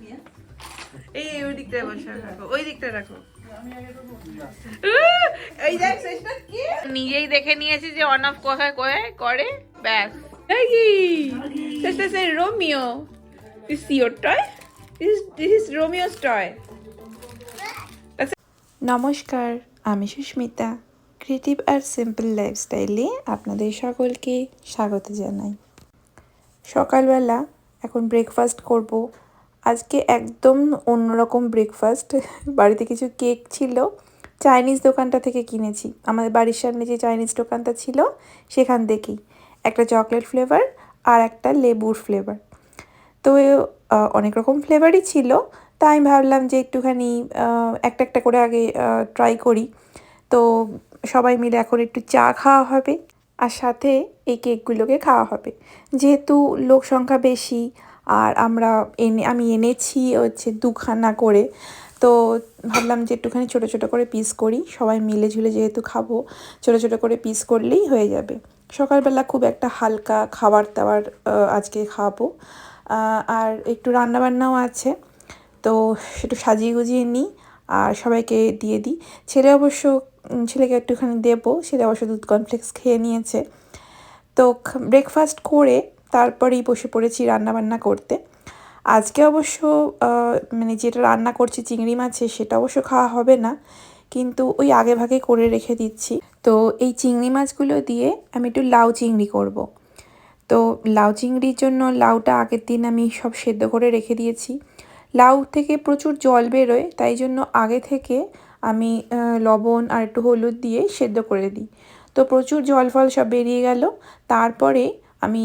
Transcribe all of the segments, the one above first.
নিয়ে। এই এই ওই দিকটায় বসে রাখো ওই দিকটায় রাখো। নিজেই দেখে নিয়েছি যে অন অফ কোথায় কোথায় করে ব্যাস। your toy? This is, this is Romeo's toy. নমস্কার আমি সুস্মিতা। ক্রিয়েটিভ আর সিম্পল লাইফস্টাইলে আপনাদের সকলকে স্বাগত জানাই। সকালবেলা এখন ব্রেকফাস্ট করব। আজকে একদম অন্যরকম ব্রেকফাস্ট বাড়িতে কিছু কেক ছিল। চাইনিজ দোকানটা থেকে কিনেছি। আমাদের বাড়ির সামনে যে চাইনিজ দোকানটা ছিল, সেখান থেকেই। একটা চকলেট ফ্লেভার আর একটা লেবুর ফ্লেভার তো অনেক রকম ফ্লেভারই ছিল। তাই আমি ভাবলাম যে একটুখানি একটা একটা করে আগে ট্রাই করি। তো সবাই মিলে এখন একটু চা খাওয়া হবে। আর সাথে এই কেকগুলোকে খাওয়া হবে। যেহেতু লোক সংখ্যা বেশি আর আমরা এনে, আমি এনেছি হচ্ছে দুখানা করে, তো ভাবলাম যে একটুখানি ছোটো ছোটো করে পিস করি। সবাই মিলে ঝুলে যেহেতু খাব, ছোটো ছোটো করে পিস করলেই হয়ে যাবে। সকালবেলা খুব একটা হালকা খাবার দাবার আজকে খাব। আর একটু রান্নাবান্নাও আছে, তো সেটা সাজিয়ে গুজিয়ে নিই। আর সবাইকে দিয়ে দিই। ছেলে অবশ্য ছেলেকে একটুখানি দেবো ছেলে অবশ্য দুধ কমপ্লেক্স খেয়ে নিয়েছে। তো ব্রেকফাস্ট করে তারপরেই বসে পড়েছি রান্নাবান্না করতে। আজকে অবশ্য মানে যেটা রান্না করছি, চিংড়ি মাছে, সেটা অবশ্য খাওয়া হবে না। কিন্তু ওই আগে ভাগে করে রেখে দিচ্ছি। তো এই চিংড়ি মাছগুলো দিয়ে আমি একটু লাউ চিংড়ি করব। তো লাউ চিংড়ির জন্য লাউটা আগের দিন আমি সব সেদ্ধ করে রেখে দিয়েছি। লাউ থেকে প্রচুর জল বেরোয়, তাই জন্য আগে থেকে আমি লবণ আর একটু হলুদ দিয়ে সেদ্ধ করে দিই। তো প্রচুর জল ফল সব বেরিয়ে গেল। তারপরে আমি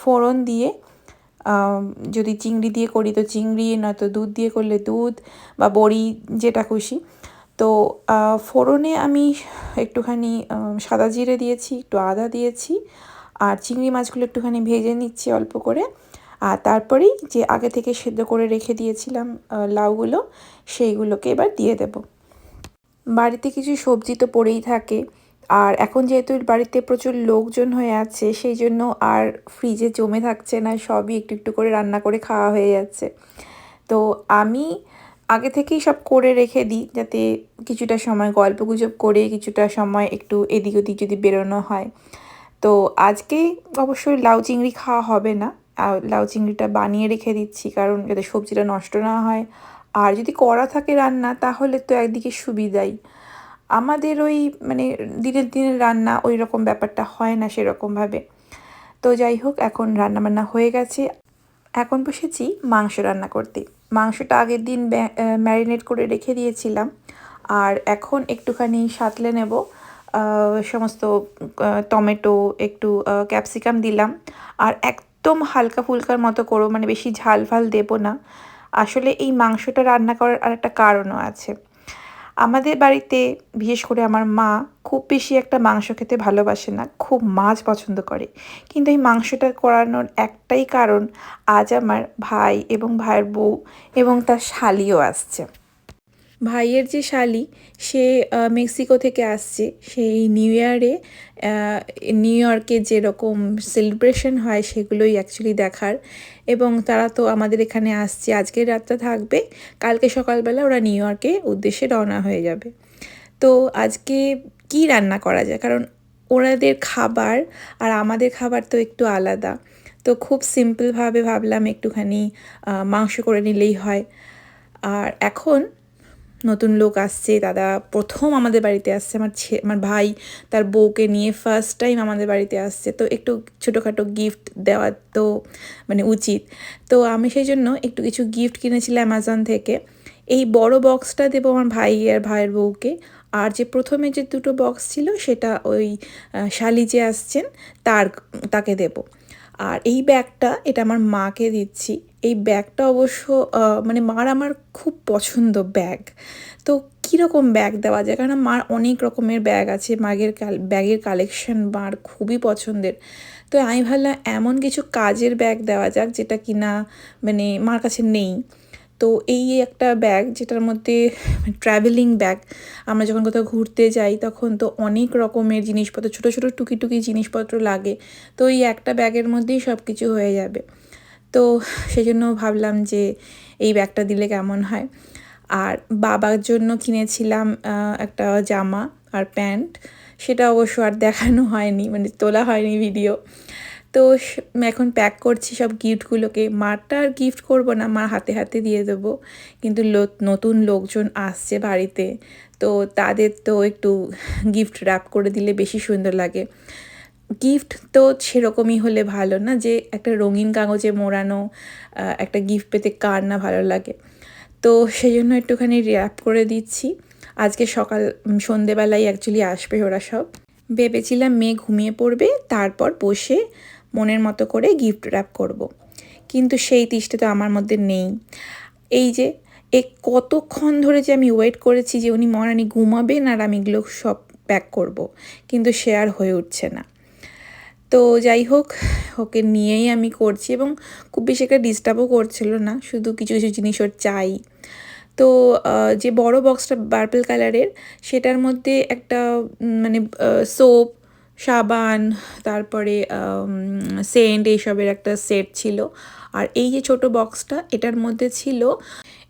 ফোড়ন দিয়ে যদি চিংড়ি দিয়ে করি তো চিংড়ি, নয়তো দুধ দিয়ে করলে দুধ বা বড়ি, যেটা খুশি। তো ফোড়নে আমি একটুখানি সাদা জিরে দিয়েছি, একটু আদা দিয়েছি, আর চিংড়ি মাছগুলো একটুখানি ভেজে নিচ্ছি অল্প করে। আর তারপরেই যে আগে থেকে সেদ্ধ করে রেখে দিয়েছিলাম লাউগুলো, সেইগুলোকে এবার দিয়ে দেব। বাড়িতে কিছু সবজি তো পড়েই থাকে। আর এখন যেহেতু বাড়িতে প্রচুর লোকজন হয়ে আছে, সেই জন্য আর ফ্রিজে জমে থাকছে না, সবই একটু একটু করে রান্না করে খাওয়া হয়ে যাচ্ছে। তো আমি আগে থেকেই সব করে রেখে দিই, যাতে কিছুটা সময় গল্প গুজব করে কিছুটা সময় একটু এদিক ওদিক যদি বেরোনো হয়। তো আজকে অবশ্যই লাউ চিংড়ি খাওয়া হবে না। লাউ চিংড়িটা বানিয়ে রেখে দিচ্ছি, কারণ যাতে সবজিটা নষ্ট না হয়। আর যদি করা থাকে রান্না, তাহলে তো একদিকে সুবিধাই। আমাদের ওই মানে দিনের দিনের রান্না ওই রকম ব্যাপারটা হয় না সেরকমভাবে তো যাই হোক, এখন রান্না বান্না হয়ে গেছে। এখন বসেছি মাংস রান্না করতে। মাংসটা আগের দিন ম্যারিনেট করে রেখে দিয়েছিলাম। আর এখন একটুখানি সাঁতলে নেব। সমস্ত টমেটো, একটু ক্যাপসিকাম দিলাম। আর একদম হালকা ফুলকার মতো করো মানে বেশি ঝাল ফাল দেবো না। আসলে এই মাংসটা রান্না করার আর একটা কারণও আছে। আমাদের বাড়িতে, বিশেষ করে আমার মা, খুব বেশি একটা মাংস খেতে ভালোবাসে না, খুব মাছ পছন্দ করে। কিন্তু এই মাংসটা করানোর একটাই কারণ আজ আমার ভাই এবং ভাইয়ের বউ এবং তার শালিও আসছে। ভাইয়ের যে শালি, সে মেক্সিকো থেকে আসছে। সেই নিউ ইয়ারে নিউ ইয়র্কে যেরকম সেলিব্রেশন হয়, সেগুলোই অ্যাকচুয়ালি দেখার। এবং তারা তো আমাদের এখানে আসছে, আজকের রাতটা থাকবে, কালকে সকালবেলা ওরা নিউ ইয়র্কে উদ্দেশ্যে রওনা হয়ে যাবে। তো আজকে কি রান্না করা যায়? কারণ ওনাদের খাবার আর আমাদের খাবার তো একটু আলাদা। তো খুব সিম্পলভাবে ভাবলাম একটুখানি মাংস করে নিলেই হয়। আর এখন নতুন লোক আসছে, দাদা প্রথম আমাদের বাড়িতে আসছে, আমার ছে, আমার ভাই তার বউকে নিয়ে ফার্স্ট টাইম আমাদের বাড়িতে আসছে। তো একটু ছোটোখাটো গিফট দেওয়া তো মানে উচিত। তো আমি সেই জন্য একটু কিছু গিফট কিনেছিলাম অ্যামাজন থেকে। এই বড় বক্সটা দেবো আমার ভাই আর ভাইয়ের বউকে। আর যে প্রথমে যে দুটো বক্স ছিল সেটা ওই শালি যে আসছেন, তার, তাকে দেবো। আর এই ব্যাগটা, এটা আমার মাকে দিচ্ছি। এই ব্যাগটা অবশ্য মানে মার আমার খুব পছন্দ ব্যাগ। তো কীরকম ব্যাগ দেওয়া যায়? কারণ মার অনেক রকমের ব্যাগ আছে। মাগের ব্যাগের কালেকশন মার খুবই পছন্দের। তো আমি ভাবলাম এমন কিছু কাজের ব্যাগ দেওয়া যাক যেটা কিনা মানে মার কাছে নেই। তো এই একটা ব্যাগ যেটার মধ্যে ট্রাভেলিং ব্যাগ আমরা যখন কোথাও ঘুরতে যাই তখন তো অনেক রকমের জিনিসপত্র, ছোটো ছোটো টুকি টুকি জিনিসপত্র লাগে, তো এই একটা ব্যাগের মধ্যেই সব কিছু হয়ে যাবে। তো সেই জন্য ভাবলাম যে এই ব্যাগটা দিলে কেমন হয়? আর বাবার জন্য কিনেছিলাম একটা জামা আর প্যান্ট, সেটা অবশ্য আর দেখানো হয়নি মানে তোলা হয়নি ভিডিও তো এখন প্যাক করছি সব গিফটগুলোকে মারটা আর গিফট করব না মার হাতে হাতে দিয়ে দেবো। কিন্তু নতুন লোকজন আসছে বাড়িতে, তো তাদের তো একটু গিফট র্যাপ করে দিলে বেশি সুন্দর লাগে। গিফট তো সেরকমই হলে ভালো না যে একটা রঙিন কাগজে মোড়ানো একটা গিফট পেতে কার না ভালো লাগে। তো সেই জন্য একটুখানি র্যাপ করে দিচ্ছি। আজকে সকাল সন্ধেবেলায় অ্যাকচুয়ালি আসবে ওরা সব। ভেবেছিলাম মেয়ে ঘুমিয়ে পড়বে, তারপর বসে মনের মতো করে গিফট র্যাপ করব। কিন্তু সেই তিষ্টা তো আমার মধ্যে নেই এই যে, এ কতক্ষণ ধরে যে আমি ওয়েট করেছি যে উনি মহারানী ঘুমাবেন আর আমি এগুলো সব প্যাক করব। কিন্তু আর হয়ে উঠছে না তো যাই হোক, ওকে নিয়েই আমি করছি এবং খুব বেশি একটা ডিস্টার্বও করছিল না, শুধু কিছু কিছু জিনিস ওর চাই তো যে বড় বক্সটা পার্পল কালারের সেটার মধ্যে একটা মানে সোপ সাবান, তারপরে সেন্ট এইসবের একটা সেট ছিল। আর এই যে ছোট বক্সটা, এটার মধ্যে ছিল,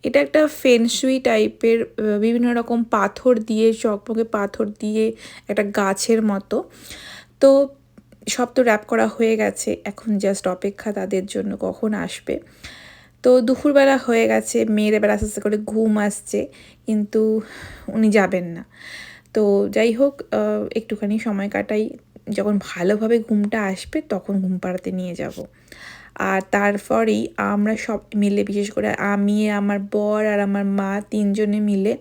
এটা একটা ফেনসুই টাইপের বিভিন্ন রকম পাথর দিয়ে, চকমকে পাথর দিয়ে একটা গাছের মতো। তো সব তো র্যাপ করা হয়ে গেছে, এখন জাস্ট অপেক্ষা তাদের জন্য কখন আসবে। তো দুপুরবেলা হয়ে গেছে মেয়ের এবার আস্তে আস্তে করে ঘুম আসছে, কিন্তু উনি যাবেন না। তো যাই হোক একটুখানি সময় কাটাই। যখন ভালোভাবে ঘুমটা আসবে তখন ঘুম পাড়াতে নিয়ে যাব। আর তারপরেই আমরা সব মিলে, বিশেষ করে আমি, আমার বর আর আমার মা তিনজনে মিলে,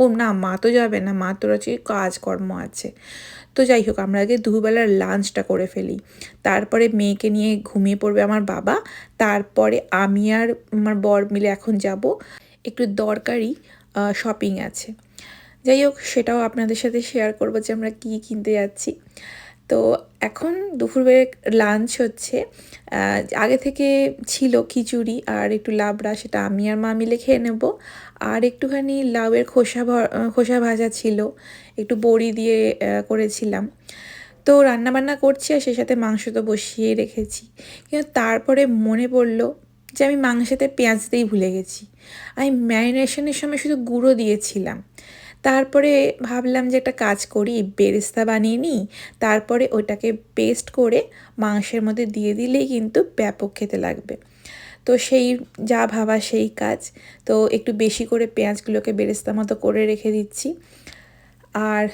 ও না, মা তো যাবে না, মা তোর হচ্ছে কাজকর্ম আছে। তো যাই হোক, আমরা আগে দুবেলার লাঞ্চটা করে ফেলি। তারপরে মেয়েকে নিয়ে ঘুমিয়ে পড়বে আমার বাবা। তারপরে আমি আর আমার বর মিলে এখন যাব। একটু দরকারি শপিং আছে। যাই হোক, সেটাও আপনাদের সাথে শেয়ার করব যে আমরা কী কিনতে যাচ্ছি। তো এখন দুপুরবেলা লাঞ্চ হচ্ছে আগে থেকে ছিল খিচুড়ি আর একটু লাবড়া, সেটা আমি আর মা মিলে খেয়ে নেব। আর একটুখানি লাউয়ের খোসা খোসা ভাজা ছিল, একটু বড়ি দিয়ে করেছিলাম। তো রান্নাবান্না করছি আর সেই সাথে মাংস তো বসিয়ে রেখেছি। কিন্তু তারপরে মনে পড়ল যে আমি মাংসেতে পেঁয়াজ দিতেই ভুলে গেছি। আমি ম্যারিনেশনের সময় শুধু গুঁড়ো দিয়েছিলাম। তারপরে ভাবলাম যে একটা কাজ করি, বেরেস্তা বানিয়ে নিই, তারপরে ওটাকে পেস্ট করে মাংসের মধ্যে দিয়ে দিলেই কিন্তু ব্যাপক খেতে লাগবে। তো সেই যা ভাবা সেই কাজ। তো একটু বেশি করে পেঁয়াজগুলোকে বেরেস্তা মতো করে রেখে দিচ্ছি। আর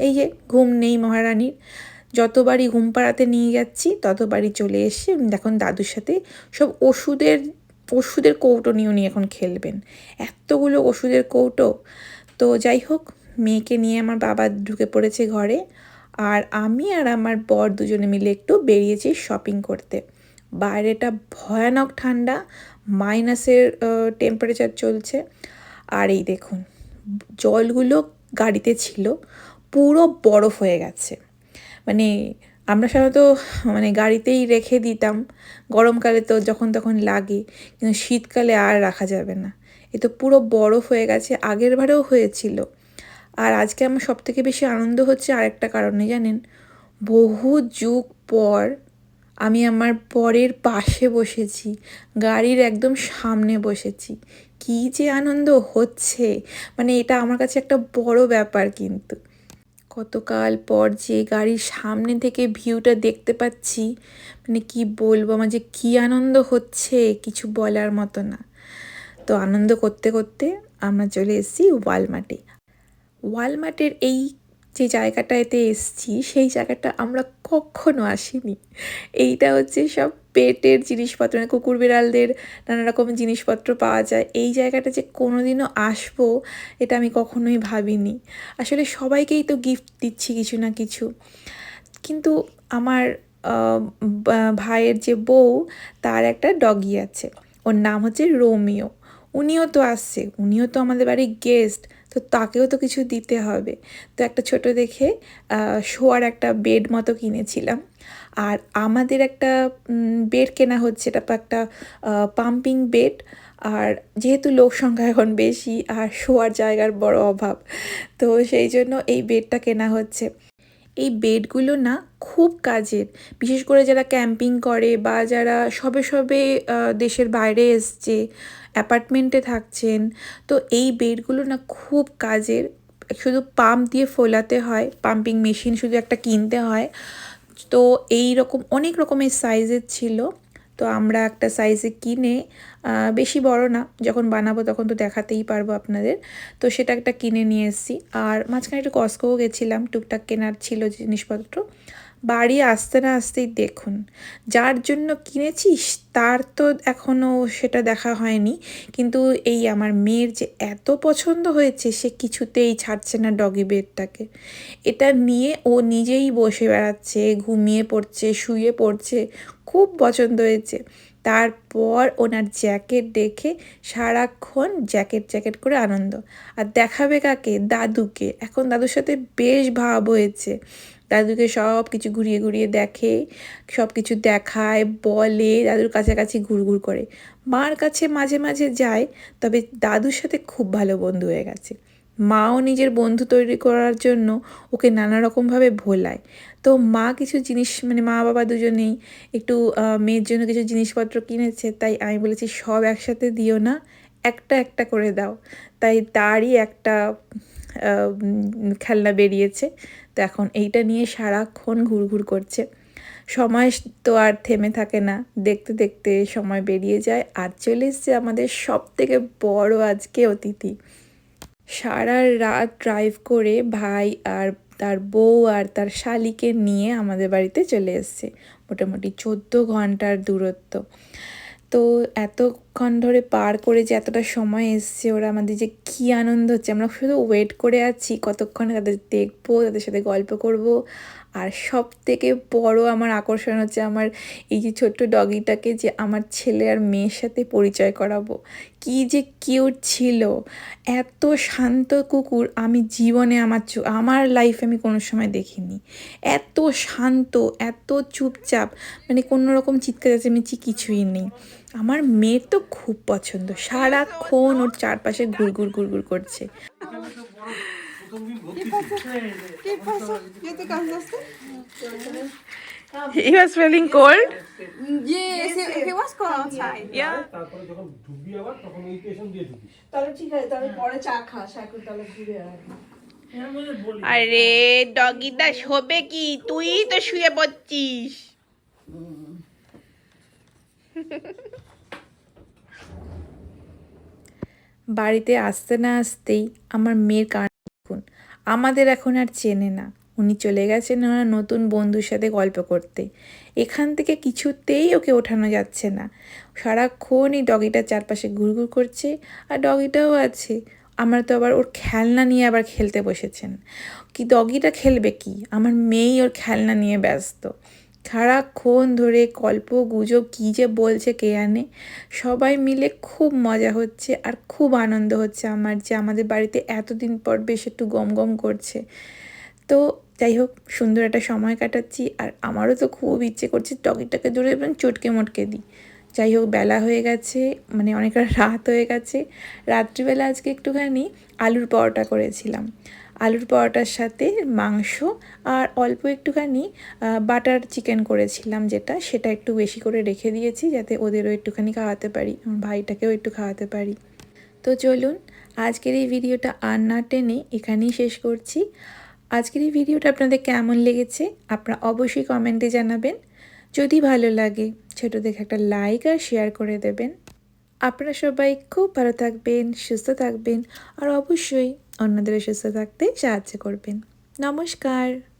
এই যে ঘুম নেই মহারানীর, যতবারই ঘুম পাড়াতে নিয়ে যাচ্ছি, ততবারই চলে এসে এখন দাদুর সাথে সব ওষুধের ওষুধের কৌটো নিয়ে উনি এখন খেলবেন। এতগুলো ওষুধের কৌটো। তো যাই হোক, মেয়েকে নিয়ে আমার বাবা ঢুকে পড়েছে ঘরে আর আমি আর আমার বর দুজনে মিলে একটু বেরিয়েছি শপিং করতে। বাইরেটা ভয়ানক ঠান্ডা মাইনাসের টেম্পারেচার চলছে। আর এই দেখুন, জলগুলো গাড়িতে ছিল, পুরো বরফ হয়ে গেছে। মানে আমরা সাধারণত মানে গাড়িতেই রেখে দিতাম, গরমকালে তো যখন তখন লাগে, কিন্তু শীতকালে আর রাখা যাবে না। এ তো পুরো বরফ হয়ে গেছে, আগের বারেও হয়েছিল। আর আজকে আমার সবথেকে বেশি আনন্দ হচ্ছে আরেকটা কারণে, জানেন? বহু যুগ পর আমি আমার পরের পাশে বসেছি, গাড়ির একদম সামনে বসেছি। কী যে আনন্দ হচ্ছে! মানে এটা আমার কাছে একটা বড় ব্যাপার কিন্তু। কতকাল পর যে গাড়ির সামনে থেকে ভিউটা দেখতে পাচ্ছি মানে কি বলব আমার যে কী আনন্দ হচ্ছে, কিছু বলার মতো না। তো আনন্দ করতে করতে আমরা চলে এসেছি ওয়ালমার্টে। ওয়ালমার্টের এই যে জায়গাটাতে এসছি, সেই জায়গাটা আমরা কখনো আসিনি। এইটা হচ্ছে সব পেটের জিনিসপত্র মানে কুকুর বিড়ালদের নানা রকম জিনিসপত্র পাওয়া যায়। এই জায়গাটা যে কোনোদিনও আসব, এটা আমি কখনোই ভাবিনি। আসলে সবাইকেই তো গিফট দিচ্ছি কিছু না কিছু। কিন্তু আমার ভাইয়ের যে বউ, তার একটা ডগি আছে। ওর নাম হচ্ছে রোমিও। উনিও তো আসছে, উনিও তো আমাদের বাড়ির গেস্ট তো তাকেও তো কিছু দিতে হবে। তো একটা ছোট দেখে শোয়ার একটা বেড মতো কিনেছিলাম। আর আমাদের একটা বেড কেনা হচ্ছে, এটা একটা পাম্পিং বেড আর যেহেতু লোক সংখ্যা এখন বেশি, আর শোয়ার জায়গার বড় অভাব, তো সেই জন্য এই বেডটা কেনা হচ্ছে। এই বেডগুলো না খুব কাজের, বিশেষ করে যারা ক্যাম্পিং করে বা যারা সবে সবে দেশের বাইরে এসছে অ্যাপার্টমেন্টে থাকছেন, তো এই বেডগুলো না খুব কাজের। শুধু পাম্প দিয়ে ফোলাতে হয়, পাম্পিং মেশিন শুধু একটা কিনতে হয়। তো এই রকম অনেক রকমের সাইজের ছিল, তো আমরা একটা সাইজে কিনে বেশি বড় না, যখন বানাবো তখন তো দেখাতেই পারব আপনাদের। তো সেটা একটা কিনে নিয়ে এসেছি। আর মাঝখানে একটু কস্কোও গেছিলাম, টুকটাক কেনার ছিল জিনিসপত্র। বাড়ি আসতে না আসতেই দেখুন। যার জন্য কিনেছিস, তার তো এখনও সেটা দেখা হয়নি। কিন্তু এই আমার মেয়ের যে এত পছন্দ হয়েছে, সে কিছুতেই ছাড়ছে না ডগি বেডটাকে। এটা নিয়ে ও নিজেই বসে বেড়াচ্ছে, ঘুমিয়ে পড়ছে, শুয়ে পড়ছে, খুব পছন্দ হয়েছে। তারপর ওনার জ্যাকেট দেখে সারাক্ষণ জ্যাকেট জ্যাকেট করে আনন্দ। আর দেখাবে কাকে? দাদুকে। এখন দাদুর সাথে বেশ ভাব হয়েছে। দাদুকে সব কিছু ঘুরিয়ে ঘুরিয়ে দেখে, সব কিছু দেখায়, বলে, দাদুর কাছাকাছি ঘুরঘুর করে। মার কাছে মাঝে মাঝে যায়, তবে দাদুর সাথে খুব ভালো বন্ধু হয়ে গেছে। মাও নিজের বন্ধু তৈরি করার জন্য ওকে নানা রকমভাবে ভোলায়। তো মা কিছু জিনিস মানে মা বাবা দুজনেই একটু মেয়ের জন্য কিছু জিনিসপত্র কিনেছে, তাই আমি বলেছি সব একসাথে দিও না, একটা একটা করে দাও। তাই তারই একটা খেলনা বেরিয়েছে। তো এখন এইটা নিয়ে সারাক্ষণ ঘুরঘুর করছে। সময় তো আর থেমে থাকে না। দেখতে দেখতে সময় বেরিয়ে যায়। আর চলে এসছে আমাদের সব থেকে বড় আজকে অতিথি। সারা রাত ড্রাইভ করে ভাই আর তার বউ আর তার শালিকে নিয়ে আমাদের বাড়িতে চলে এসছে। মোটামুটি চোদ্দ ঘণ্টার দূরত্ব। তো এতক্ষণ ধরে পার করে যে এতটা সময় এসছে, ওরা আমাদের যে কী আনন্দ হচ্ছে। আমরা শুধু ওয়েট করে আছি কতক্ষণ তাদের দেখব, তাদের সাথে গল্প করব। আর সব থেকে বড় আমার আকর্ষণ হচ্ছে আমার এই যে ছোট্ট ডগিটাকে যে আমার ছেলে আর মেয়ের সাথে পরিচয় করাবো। কি যে কিউট ছিল। এত শান্ত কুকুর আমি জীবনে আমার আমার লাইফে আমি কোনো সময় দেখিনি। এত শান্ত, এত চুপচাপ মানে কোনো রকম চিৎকার আছে চেঁচামেচি কিছুই নেই। আমার মেয়ের তো খুব পছন্দ। সারাক্ষণ ওর চারপাশে ঘুরঘুর ঘুরঘুর করছে। He was feeling cold. Yes, he, he was cold outside. Yeah. তারপরে যখন ঢুকবি আবার তখন ওই স্টেশন দিয়ে ঢুকিস তাহলে ঠিক আছে তাহলে পরে চা খাস এখন তাহলে ঘুরে আয় আরে ডগিটা শোবে কি তুই তো শুয়ে পড়ছিস বাড়িতে আসতে না আসতেই আমার মেয়ের কান আমাদের এখন আর চেনে না। উনি চলে গেছেন ওনার নতুন বন্ধুর সাথে গল্প করতে। এখান থেকে কিছুতেই ওকে ওঠানো যাচ্ছে না। সারাক্ষণ এই ডগিটার চারপাশে ঘুরঘুর করছে আর ডগিটাও আছে। আমরা তো আবার ওর খেলনা নিয়ে আবার খেলতে বসেছেন। কি ডগিটা খেলবে কি? আমার মেয়েই ওর খেলনা নিয়ে ব্যস্ত। সারাক্ষণ ধরে গল্প, গুজব, কী যে বলছে কে জানে? সবাই মিলে খুব মজা হচ্ছে আর খুব আনন্দ হচ্ছে আমার যে আমাদের বাড়িতে এতদিন পর বেশ একটু গম গম করছে। তো যাই হোক, সুন্দর একটা সময় কাটাচ্ছি আর আমারও তো খুব ইচ্ছে করছে টকিটাকে ধরে এবং চটকে মটকে দিই। যাই হোক, বেলা হয়ে গেছে মানে অনেকটা রাত হয়ে গেছে। রাত্রিবেলা আজকে একটুখানি আলুর পরোটা করেছিলাম। আলুর পরোটার সাথে মাংস আর অল্প একটুখানি বাটার চিকেন করেছিলাম যেটা, সেটা একটু বেশি করে রেখে দিয়েছি যাতে ওদেরও একটুখানি খাওয়াতে পারি, আমার ভাইটাকেও একটু খাওয়াতে পারি। তো চলুন, আজকের এই ভিডিওটা আর না টেনে এখানেই শেষ করছি। আজকের এই ভিডিওটা আপনাদের কেমন লেগেছে, আপনারা অবশ্যই কমেন্টে জানাবেন। যদি ভালো লাগে, ছোটো দেখে একটা লাইক আর শেয়ার করে দেবেন। আপনারা সবাই খুব ভালো থাকবেন, সুস্থ থাকবেন, আর অবশ্যই অন্যদের সুস্থ থাকতে সাহায্য করবেন। নমস্কার।